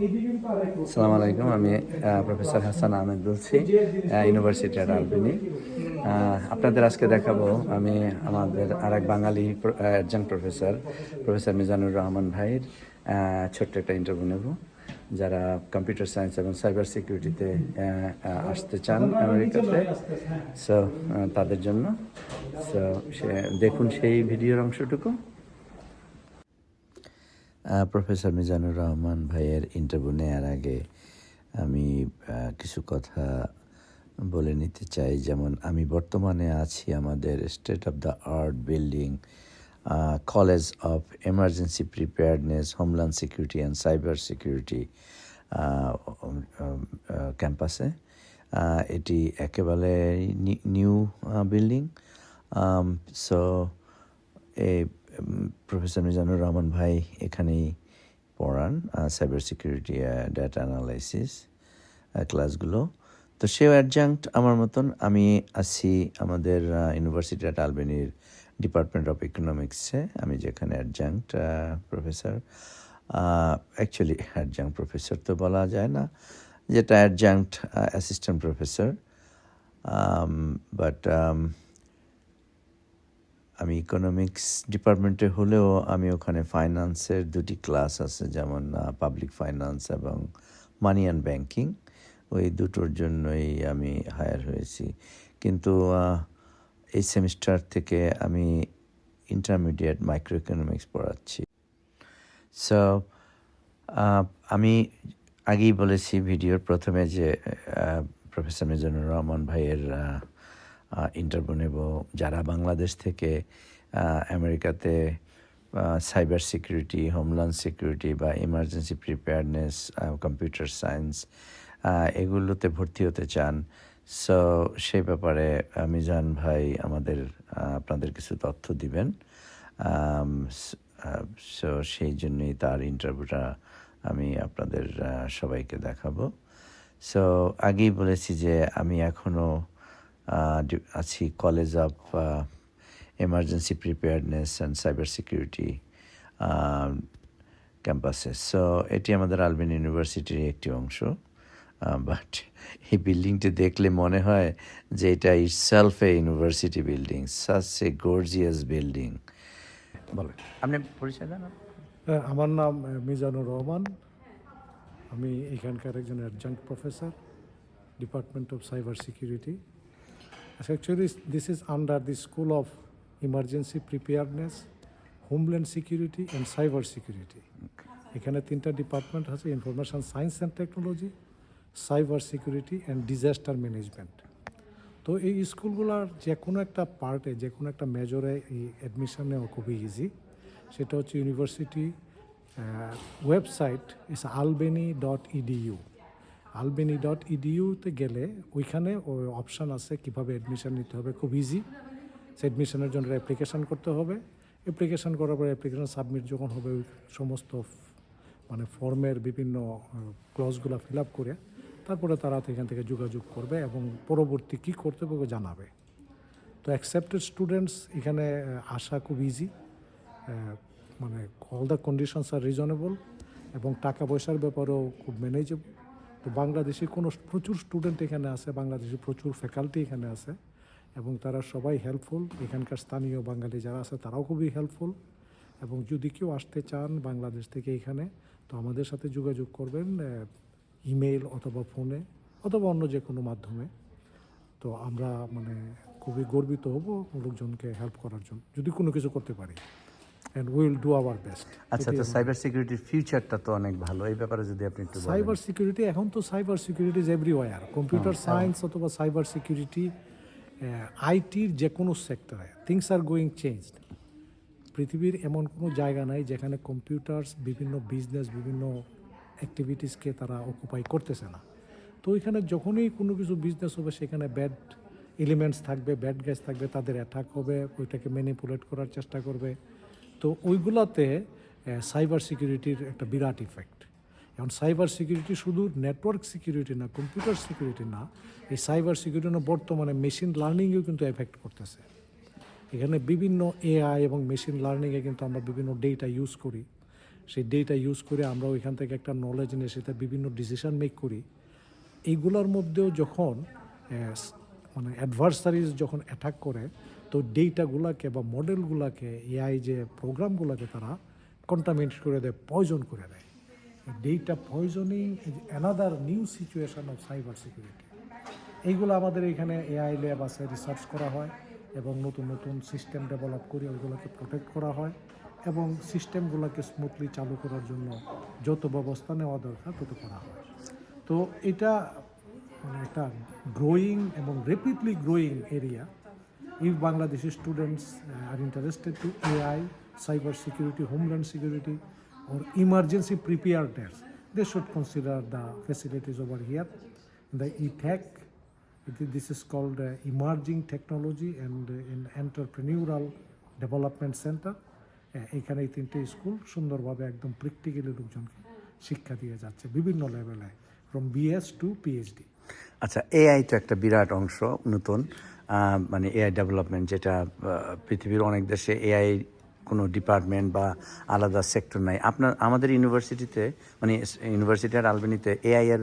আসসালামু আলাইকুম, আমি প্রফেসর হাসান আহমেদ বলছি ইউনিভার্সিটি অ্যাট আলবিনি আপনাদের আজকে দেখাবো আমি আমাদের আর এক বাঙালি একজন প্রফেসর প্রফেসর মিজানুর রহমান ভাইয়ের ছোট্ট একটা ইন্টারভিউ নেব, যারা কম্পিউটার সায়েন্স এবং সাইবার সিকিউরিটিতে আসতে চান আমেরিকাতে। সো তাদের জন্য। সো সে, দেখুন সেই ভিডিওর অংশটুকু। প্রফেসর মিজানুর রহমান ভাইয়ের ইন্টারভিউ নেওয়ার আগে আমি কিছু কথা বলে নিতে চাই। যেমন, আমি বর্তমানে আছি আমাদের state of the art building college of emergency preparedness homeland security and cyber security ক্যাম্পাসে এটি একেবারে নিউ বিল্ডিং সো এই প্রফেসর মিজানুর রহমান ভাই এখানেই পড়ান সাইবার সিকিউরিটি ডেটা অ্যানালাইসিস ক্লাসগুলো তো সেও অ্যাডজাঙ্ক্ট আমার মতন। আমি আছি আমাদের ইউনিভার্সিটি অ্যাট আলবেনির ডিপার্টমেন্ট অফ ইকোনমিক্সে আমি যেখানে adjunct professor actually adjunct professor তো বলা যায় না, যেটা অ্যাডজাঙ্ক্ট অ্যাসিস্ট্যান্ট প্রফেসর বাট আমি ইকোনমিক্স ডিপার্টমেন্টে হলেও আমি ওখানে ফাইন্যান্সের দুটি ক্লাস আছে, যেমন পাবলিক ফাইন্যান্স এবং মানি অ্যান্ড ব্যাংকিং ওই দুটোর জন্যই আমি হায়ার হয়েছি। কিন্তু এই সেমিস্টার থেকে আমি ইন্টারমিডিয়েট মাইক্রো ইকোনমিক্স পড়াচ্ছি সো আমি আগেই বলেছি ভিডিওর প্রথমে যে প্রফেসর মিজানুর রহমান ভাইয়ের ইন্টারভিউ নেব যারা বাংলাদেশ থেকে আমেরিকাতে সাইবার সিকিউরিটি হোমল্যান্ড সিকিউরিটি বা ইমার্জেন্সি প্রিপেয়ারনেস কম্পিউটার সায়েন্স এগুলোতে ভর্তি হতে চান। সো সেই ব্যাপারে মিজান ভাই আমাদের আপনাদের কিছু তথ্য দিবেন। সো সেই জন্যই তার ইন্টারভিউটা আমি আপনাদের সবাইকে দেখাবো। সো আগেই বলেছি যে আমি এখনও আছি college of emergency preparedness and cyber security ক্যাম্পাসে সো এটি আমাদের আলবিন ইউনিভার্সিটির একটি অংশ বাট এই বিল্ডিংটি দেখলে মনে হয় যে এটা itself a university building such a gorgeous building বলো আপনি পরিচয় দেন। হ্যাঁ, আমার নাম মিজানুর রহমান। আমি এখানকার একজন adjunct professor department of cyber security actually this is under the school of emergency preparedness homeland security and cyber security এখানে তিনটা ডিপার্টমেন্ট আছে information science and technology cyber security and disaster management তো এই স্কুলগুলোর যে কোনো একটা পার্টে যে কোনো একটা মেজরে এই অ্যাডমিশন নেওয়া খুবই ইজি সেটা হচ্ছে university website is Albany dot EDU Albany dot ইডিইউতে গেলে ওইখানে ওই অপশান আছে কীভাবে অ্যাডমিশন নিতে হবে, খুব ইজি সে অ্যাডমিশনের জন্য অ্যাপ্লিকেশান করতে হবে। অ্যাপ্লিকেশন করার পরে অ্যাপ্লিকেশন সাবমিট যখন হবে ওই সমস্ত মানে ফর্মের বিভিন্ন ক্লজগুলো ফিল আপ করে তারপরে তারা এখান থেকে যোগাযোগ করবে এবং পরবর্তী কী করতে হবে জানাবে। তো অ্যাকসেপ্টেড স্টুডেন্টস এখানে আসা খুব ইজি মানে অল দ্য কন্ডিশনস আর রিজনেবল এবং টাকা পয়সার ব্যাপারেও খুব ম্যানেজেবল তো বাংলাদেশি কোনো প্রচুর স্টুডেন্ট এখানে আছে, বাংলাদেশি প্রচুর ফ্যাকাল্টি এখানে আছে, এবং তারা সবাই হেল্পফুল এখানকার স্থানীয় বাঙালি যারা আছে, তারাও খুবই হেল্পফুল এবং যদি কেউ আসতে চান বাংলাদেশ থেকে এখানে, তো আমাদের সাথে যোগাযোগ করবেন ইমেল অথবা ফোনে অথবা অন্য যে কোনো মাধ্যমে। তো আমরা মানে খুবই গর্বিত হব লোকজনকে হেল্প করার জন্য, যদি কোনো কিছু করতে পারি। And will do our best আচ্ছা তো সাইবার সিকিউরিটির ফিউচারটা তো অনেক ভালো। এই ব্যাপারে যদি আপনি একটু সাইবার সিকিউরিটি এখন তো cyber security is everywhere computer science অথবা সাইবার সিকিউরিটি আইটির যে কোনো সেক্টরে থিংস আর গোয়িং চেঞ্জড পৃথিবীর এমন কোনো জায়গা নাই যেখানে কম্পিউটার্স বিভিন্ন বিজনেস বিভিন্ন অ্যাক্টিভিটিসকে তারা অকুপাই করতেছে না। তো ওইখানে যখনই কোনো কিছু বিজনেস হবে সেখানে ব্যাড এলিমেন্টস থাকবে ব্যাড গ্যাস থাকবে তাদের অ্যাটাক হবে ওইটাকে ম্যানিপুলেট করার চেষ্টা করবে। তো ওইগুলোতে সাইবার সিকিউরিটির একটা বিরাট ইফেক্ট এখন সাইবার সিকিউরিটি শুধু নেটওয়ার্ক সিকিউরিটি না কম্পিউটার সিকিউরিটি না, এই সাইবার সিকিউরিটি না বর্তমানে মেশিন লার্নিংয়েও কিন্তু এফেক্ট করতেছে। এখানে বিভিন্ন এআই এবং মেশিন লার্নিংয়ে কিন্তু আমরা বিভিন্ন ডেটা ইউজ করি। সেই ডেটা ইউজ করে আমরা ওইখান থেকে একটা নলেজ নিয়ে সেটা বিভিন্ন ডিসিশন মেক করি। এইগুলোর মধ্যেও যখন মানে অ্যাডভার্সারিজ যখন অ্যাটাক করে, তো ডেটাগুলোকে বা মডেলগুলোকে এআই যে প্রোগ্রামগুলোকে তারা কন্টামিনেট করে দেয় পয়জন করে দেয়। Data poisoning is another new situation of cyber security এইগুলো আমাদের এখানে এআই ল্যাব আছে রিসার্চ করা হয় এবং নতুন নতুন সিস্টেম ডেভেলপ করে ওইগুলোকে প্রোটেক্ট করা হয় এবং সিস্টেমগুলোকে স্মুথলি চালু করার জন্য যত ব্যবস্থা নেওয়া দরকার তত করা হয়। তো এটা মানে একটা গ্রোয়িং এবং রেপিডলি গ্রোয়িং এরিয়া ইফ বাংলাদেশের students are interested to AI cyber security homeland security or emergency preparedness they should consider the facilities over here the E tech this is called emerging technology and in entrepreneurial development centre এখানে এই তিনটে school সুন্দরভাবে একদম practically লোকজনকে শিক্ষা দিয়ে যাচ্ছে বিভিন্ন লেভেলে ফ্রম বিএস টু পিএইচডি আচ্ছা এআই তো একটা বিরাট অংশ নতুন। মানে এআই ডেভেলপমেন্ট যেটা পৃথিবীর অনেক দেশে এআই কোনো ডিপার্টমেন্ট বা আলাদা সেক্টর নাই। আপনার আমাদের ইউনিভার্সিটিতে মানে ইউনিভার্সিটি আর আলবেনিতে এআই এর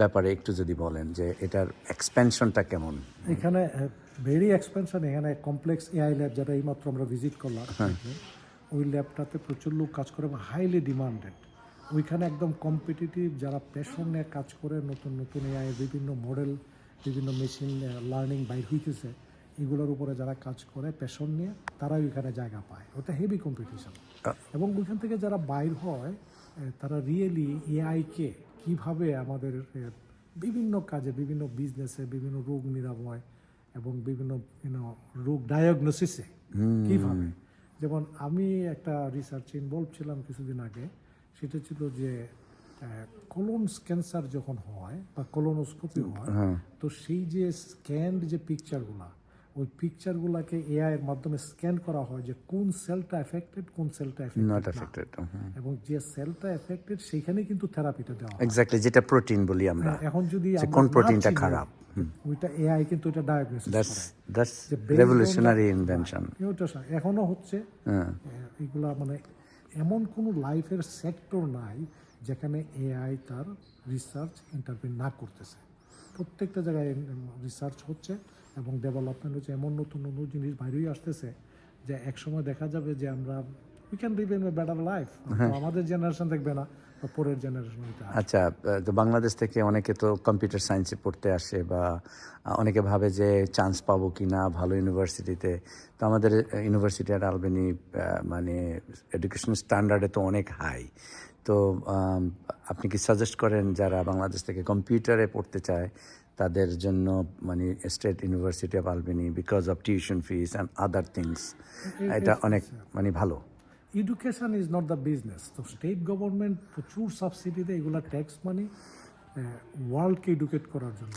ব্যাপারে একটু যদি বলেন যে এটার এক্সপেনশনটা কেমন? এখানে ভেরি এক্সপেনশন এখানে কমপ্লেক্স এআই ল্যাব যেটা এইমাত্র আমরা ভিজিট করলাম ওই ল্যাবটাতে প্রচুর লোক কাজ করে এবং হাইলি ডিমান্ডেড ওইখানে একদম কম্পিটিটিভ যারা প্যাশন নিয়ে কাজ করে নতুন নতুন এআই বিভিন্ন মডেল বিভিন্ন মেশিন লার্নিং বাইর হইতেছে এগুলোর উপরে যারা কাজ করে প্যাশন নিয়ে তারাই ওইখানে জায়গা পায়। ওটা হেভি কম্পিটিশন এবং ওইখান থেকে যারা বাইর হয় তারা রিয়েলি এআইকে কীভাবে আমাদের বিভিন্ন কাজে বিভিন্ন বিজনেসে বিভিন্ন রোগ নিরাময় এবং বিভিন্ন রোগ ডায়াগনোসিসে কীভাবে? যেমন আমি একটা রিসার্চ ইনভলভ ছিলাম কিছুদিন আগে সেটা ছিল যে কোলন ক্যান্সার যখন হয় বা কোলোনোস্কোপি হয় তো সেই যে স্ক্যান্ড যে পিকচারগুলা ওই পিকচারগুলাকে এআই এর মাধ্যমে স্ক্যান করা হয় যে কোন সেলটা এফেক্টেড কোন সেলটা নট এফেক্টেড এবং যে সেলটা এফেক্টেড সেখানে কিন্তু থেরাপিটা দেওয়া হয়। এক্স্যাক্টলি যেটা প্রোটিন বলি আমরা। এখন যদি কোন প্রোটিনটা খারাপ ওইটা এআই কিন্তু এটা diagnosis that's that's revolutionary invention এখনও হচ্ছে হ্যাঁ। এগুলা মানে এমন কোনো লাইফের সেক্টর নাই যেখানে এআই তার রিসার্চ ইন্টারভিউ না করতেছে। প্রত্যেকটা জায়গায় রিসার্চ হচ্ছে এবং ডেভেলপমেন্ট হচ্ছে। এমন নতুন নতুন জিনিস বাইরেই আসতেছে যে একসময় দেখা যাবে যে আমরা we can live in a better life আমাদের জেনারেশন দেখবে না পরের জেনারেশন আচ্ছা তো বাংলাদেশ থেকে অনেকে তো কম্পিউটার সায়েন্সে পড়তে আসে বা অনেকে ভাবে যে চান্স পাবো কি না ভালো ইউনিভার্সিটিতে তো। আমাদের ইউনিভার্সিটি আর আলবেনি মানে এডুকেশন স্ট্যান্ডার্ডে তো অনেক হাই তো আপনি কি সাজেস্ট করেন যারা বাংলাদেশ থেকে কম্পিউটারে পড়তে চায় তাদের জন্য মানে state university of Albany because of tuition fees and other things এটা অনেক মানে ভালো। Education is not the business তো স্টেট গভর্নমেন্ট প্রচুর সাবসিডিতে এগুলো ট্যাক্স মানি ওয়ার্ল্ডকে এডুকেট করার জন্য।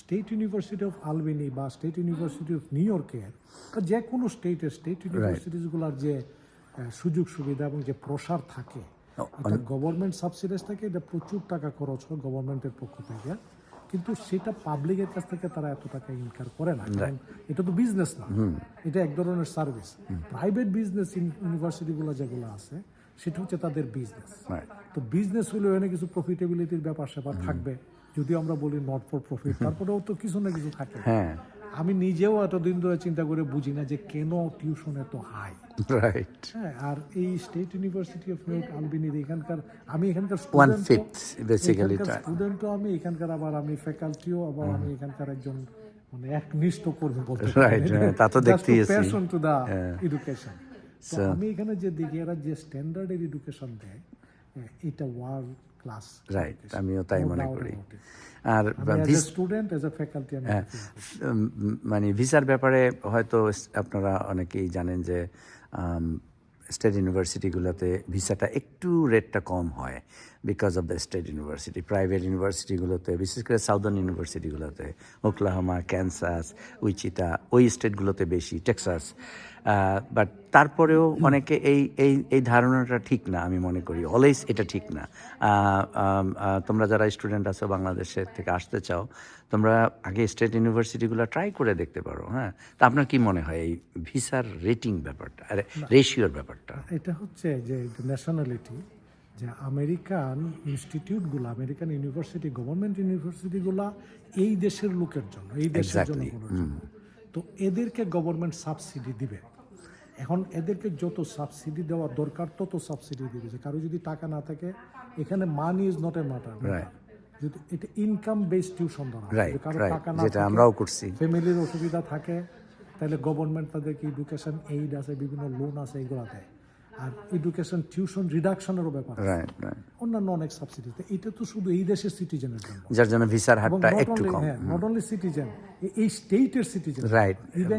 স্টেট ইউনিভার্সিটি অফ আলবেনি বা স্টেট ইউনিভার্সিটি অফ নিউ ইয়র্কের বা যে কোনো স্টেটের স্টেট ইউনিভার্সিটিসগুলোর যে সুযোগ সুবিধা এবং যে প্রসার থাকে গভর্নমেন্ট সাবসিডাইজ থাকে এটা প্রচুর টাকা খরচ হয় গভর্নমেন্টের পক্ষ থেকে। কিন্তু সেটা পাবলিকের কাছ থেকে তারা এত টাকা ইনকার করে না। কারণ এটা তো বিজনেস না। এটা এক ধরনের সার্ভিস প্রাইভেট বিজনেস ইউনিভার্সিটিগুলো যেগুলো আছে সেটা হচ্ছে তাদের বিজনেস তো বিজনেস হলে এখানে কিছু প্রফিটেবিলিটির ব্যাপার স্যাপার থাকবে। যদিও আমরা বলি নট ফর প্রফিট তারপরেও তো কিছু না কিছু থাকে। হ্যাঁ। আমি নিজেও এতদিন ধরে চিন্তা করে বুঝি না যে কেন টিউশন এত হাই রাইট হ্যাঁ আর এই state university of New York আলবিনির এখানকার আমি এখানকার ওয়ান ফিফথ বেসিক্যালি স্টুডেন্টও আমি এখানকার আবার আমি ফ্যাকাল্টিও আবার আমি এখানকার একজন মানে একনিষ্ঠ কর্মী বলতে তা তো দেখতেই আছি। প্যাশন টু দা এডুকেশন আমি এখানে যে দেখি এরা যে স্ট্যান্ডার্ডের এডুকেশন দেয় এটা ওয়ার্ল্ড ক্লাস রাইট আমিও তাই মনে করি। আর স্টুডেন্ট অ্যাজ এ ফ্যাকাল্টি মানে ভিসার ব্যাপারে হয়তো আপনারা অনেকেই জানেন যে স্টেট ইউনিভার্সিটিগুলোতে ভিসাটা একটু রেটটা কম হয় because of the state university private ইউনিভার্সিটিগুলোতে বিশেষ করে সাউদার্ন ইউনিভার্সিটিগুলোতে ওকলাহোমা ক্যান্সাস উইচিতা ওই স্টেটগুলোতে বেশি টেক্সাস বাট তারপরেও অনেকে এই এই এই ধারণাটা ঠিক না আমি মনে করি। অলওয়েজ এটা ঠিক না। তোমরা যারা স্টুডেন্ট আছো বাংলাদেশের থেকে আসতে চাও তোমরা আগে স্টেট ইউনিভার্সিটিগুলো ট্রাই করে দেখতে পারো হ্যাঁ? তা আপনার কি মনে হয় এই ভিসার রেটিং ব্যাপারটা আরে রেশিওর ব্যাপারটা? এটা হচ্ছে যে ন্যাশনালিটি যে আমেরিকান ইনস্টিটিউটগুলো আমেরিকান ইউনিভার্সিটি গভর্নমেন্ট ইউনিভার্সিটিগুলো এই দেশের লোকের জন্য এই দেশের. জন্য। তো এদেরকে গভর্নমেন্ট সাবসিডি দিবে। এখন এদেরকে যত সাবসিডি দেওয়া দরকার তত সাবসিডি দিবে। যে কারও যদি টাকা না থাকে এখানে money is not a matter যদি এটা ইনকাম বেসড টিউশন যদি কারও টাকা না যেটা আমরাও করছি। ফ্যামিলির অসুবিধা থাকে তাহলে গভর্নমেন্ট তাদেরকে এডুকেশন এইড আছে বিভিন্ন লোন আছে এগুলো দেয়। আর এডুকেশন টিউশন রিডাকশনেরও ব্যাপার রাইট রাইট অন্যান্য অনেক এটা তো। শুধু এই দেশের সিটিজেনের জন্য। যার জন্য ভিসার হারটা একটু কম। হ্যাঁ নট অনলি সিটিজেন এই স্টেটের citizen Right.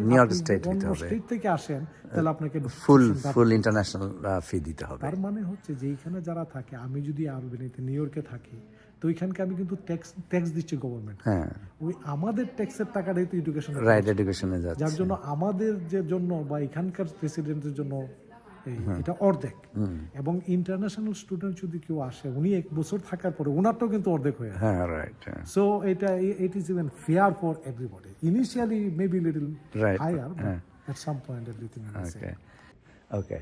New York state হতে হবে। স্টেট থেকে আসেন তাহলে আপনাকে ফুল ফুল ইন্টারন্যাশনাল ফি দিতে হবে। তার মানে হচ্ছে যে এইখানে যারা থাকে আমি যদি আলবেনিতে নিউ ইয়র্কে থাকি তো ওইখানকে আমি কিন্তু ট্যাক্স ট্যাক্স দিচ্ছি গভর্নমেন্ট হ্যাঁ। ওই আমাদের ট্যাক্সের টাকাটাই তো এডুকেশন রাইট এডুকেশনে যার জন্য আমাদের যে জন্য বা এখানকার প্রেসিডেন্টের জন্য এটা অর্ধেক। এবং ইন্টারন্যাশনাল স্টুডেন্ট যদি কেউ আসে উনি এক বছর থাকার পরে ওনারটাও কিন্তু অর্ধেক হয়ে হ্যাঁ রাইট হ্যাঁ। সো এটা it is even fair for everybody initially maybe little higher হ্যাঁ। At some point everything okay okay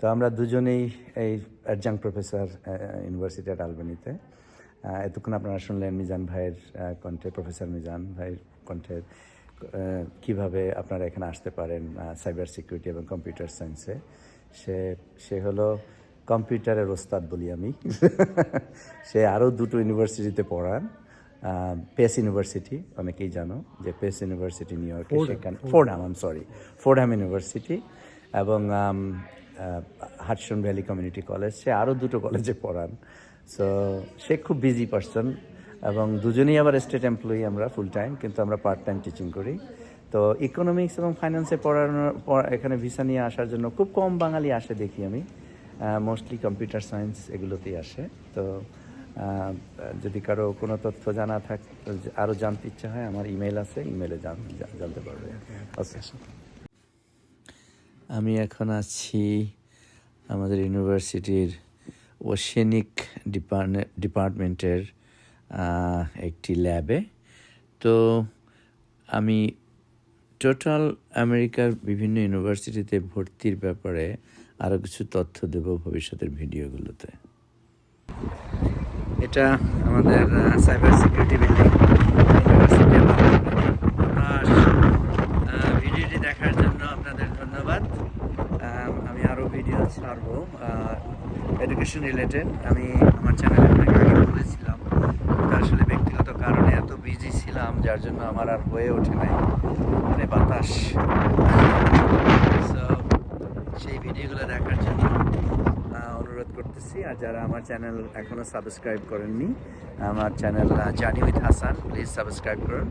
তো আমরা দুজনেই এই অ্যাডজাং প্রফেসর ইউনিভার্সিটি অ্যাট আলবানিতে এতক্ষণ আপনারা শুনলেন মিজান ভাইয়ের কণ্ঠে প্রফেসর মিজান ভাইয়ের কণ্ঠে কীভাবে আপনারা এখানে আসতে পারেন সাইবার সিকিউরিটি এবং কম্পিউটার সায়েন্সে সে সে হলো কম্পিউটারের ওস্তাদ বলি আমি। সে আরও দুটো ইউনিভার্সিটিতে পড়ান পেস ইউনিভার্সিটি অনেকেই জানো যে পেস ইউনিভার্সিটি নিউ ইয়র্কে সেখানে Fordham um sorry Fordham university এবং হাটসন ভ্যালি কমিউনিটি কলেজ সে আরও দুটো কলেজে পড়ান। সো সে খুব বিজি পার্সন এবং দুজনেই আবার স্টেট এমপ্লয়ি আমরা ফুল টাইম কিন্তু আমরা পার্ট টাইম টিচিং করি। তো ইকোনমিক্স এবং ফাইন্যান্সে পড়ানোর পর- এখানে ভিসা নিয়ে আসার জন্য খুব কম বাঙালি আসে দেখি আমি। মোস্টলি কম্পিউটার সায়েন্স এগুলোতেই আসে। তো যদি কারও কোনো তথ্য জানা থাক আরও জানতে ইচ্ছা হয় আমার ইমেল আছে ইমেলে জানতে পারবে। আমি এখন আছি আমাদের ইউনিভার্সিটির ওশেনিক ডিপার্টমেন্টের একটি ল্যাবে। তো আমি টোটাল আমেরিকার বিভিন্ন ইউনিভার্সিটিতে ভর্তির ব্যাপারে আরও কিছু তথ্য দেব ভবিষ্যতের ভিডিওগুলোতে। এটা আমাদের সাইবার সিকিউরিটি বিল্ডিং ইউনিভার্সিটি ভিডিওটি দেখার জন্য আপনাদের ধন্যবাদ। আমি আরও ভিডিও ছাড়বো। এডুকেশন রিলেটেড আমি আমার চ্যানেলে যার জন্য আমার আর হয়ে ওঠে নাই। মানে বাতাস। সেই ভিডিওগুলো দেখার জন্য অনুরোধ করতেছি। আর যারা আমার চ্যানেল এখনও সাবস্ক্রাইব করেননি, আমার চ্যানেল জানি উইথ হাসান, প্লিজ সাবস্ক্রাইব করুন।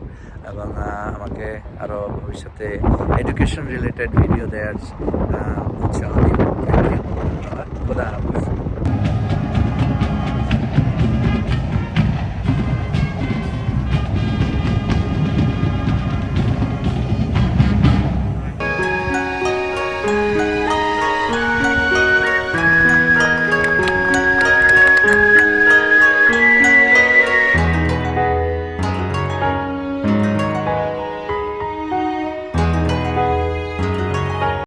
এবং আমাকে আরও ভবিষ্যতে এডুকেশন রিলেটেড ভিডিও দেওয়ার উৎসাহ দিন। খোদা হাফিজ।